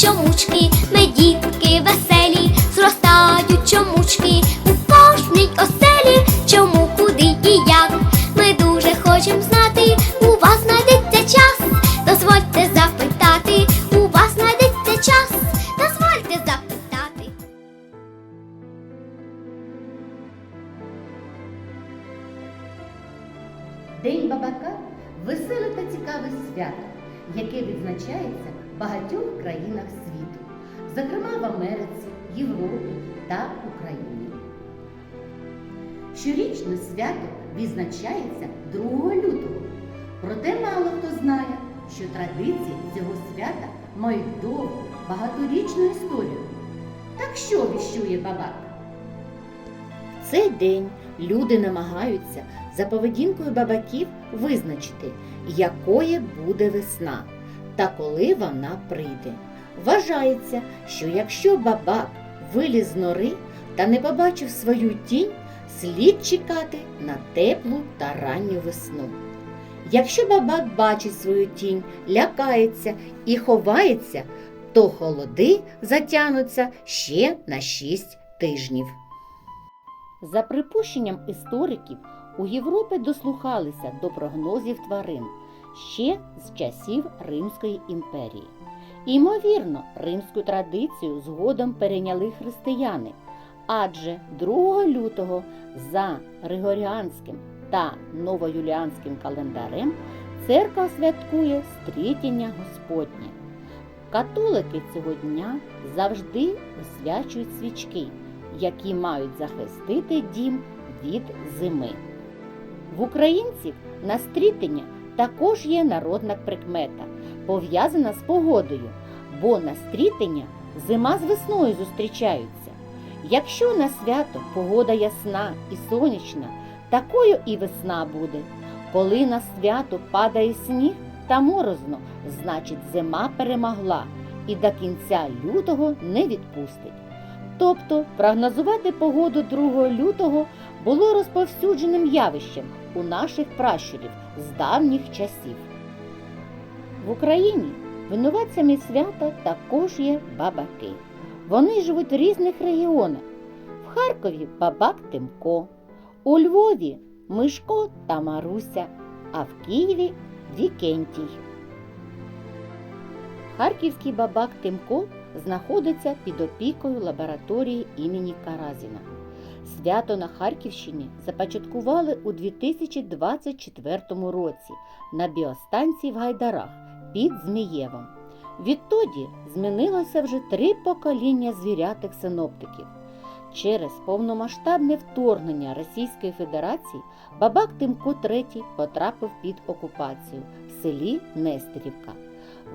чомучки, ми дітки веселі, зростають чомучки у кожній оселі, чому, куди і як. Ми дуже хочемо знати, у вас знайдеться час. Дозвольте запитати, у вас знайдеться час. Дозвольте запитати. День бабака веселе та цікаве свято, яке відзначається багатьох країнах світу, зокрема в Америці, Європі та Україні. Щорічне свято відзначається 2 лютого. Проте мало хто знає, що традиції цього свята мають довгу багаторічну історію. Так що віщує бабак? Цей день люди намагаються за поведінкою бабаків визначити, якою буде весна та коли вона прийде. Вважається, що якщо бабак виліз з нори та не побачив свою тінь, слід чекати на теплу та ранню весну. Якщо бабак бачить свою тінь, лякається і ховається, то холоди затягнуться ще на 6 тижнів. За припущенням істориків, у Європі дослухалися до прогнозів тварин ще з часів Римської імперії. Ймовірно, римську традицію згодом перейняли християни, адже 2 лютого за Григоріанським та новоюліанським календарем церква святкує стрітіння Господнє. Католики цього дня завжди освячують свічки, які мають захистити дім від зими. В українців на стрітення також є народна прикмета, пов'язана з погодою, бо на стрітення зима з весною зустрічаються. Якщо на свято погода ясна і сонячна, такою і весна буде. Коли на свято падає сніг та морозно, значить зима перемогла і до кінця лютого не відпустить. Тобто прогнозувати погоду 2 лютого було розповсюдженим явищем у наших пращурів з давніх часів. В Україні винуватцями свята також є бабаки. Вони живуть в різних регіонах. В Харкові бабак Тимко, у Львові Мишко та Маруся, а в Києві Вікентій. Харківський бабак Тимко знаходиться під опікою лабораторії імені Каразіна. Свято на Харківщині започаткували у 2024 році на біостанції в Гайдарах під Змієвом. Відтоді змінилося вже три покоління звірятих синоптиків. Через повномасштабне вторгнення Російської Федерації бабак Тимко III потрапив під окупацію в селі Нестерівка.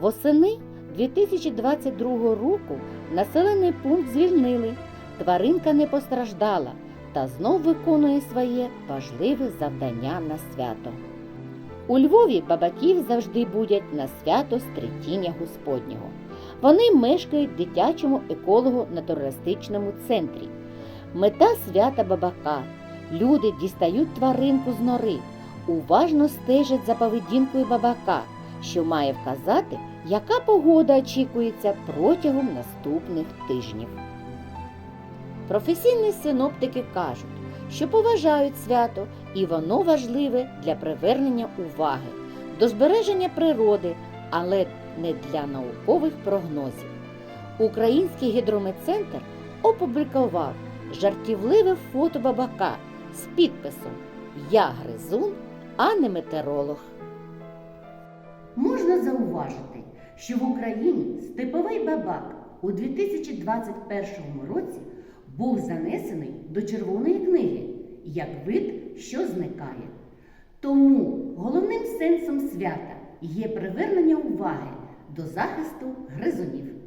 Восени 2022 року населений пункт звільнили, тваринка не постраждала та знов виконує своє важливе завдання на свято. У Львові бабаків завжди будять на свято Стретіння Господнього. Вони мешкають в дитячому еколого-натуралістичному центрі. Мета свята бабака. Люди дістають тваринку з нори, уважно стежать за поведінкою бабака, що має вказати, яка погода очікується протягом наступних тижнів. Професійні синоптики кажуть, що поважають свято і воно важливе для привернення уваги до збереження природи, але не для наукових прогнозів. Український гідрометцентр опублікував жартівливе фото бабака з підписом Я гризун, а не метеоролог. Можна зауважити, що в Україні степовий бабак у 2021 році був занесений до Червоної книги як вид, що зникає. Тому головним сенсом свята є привернення уваги до захисту гризунів.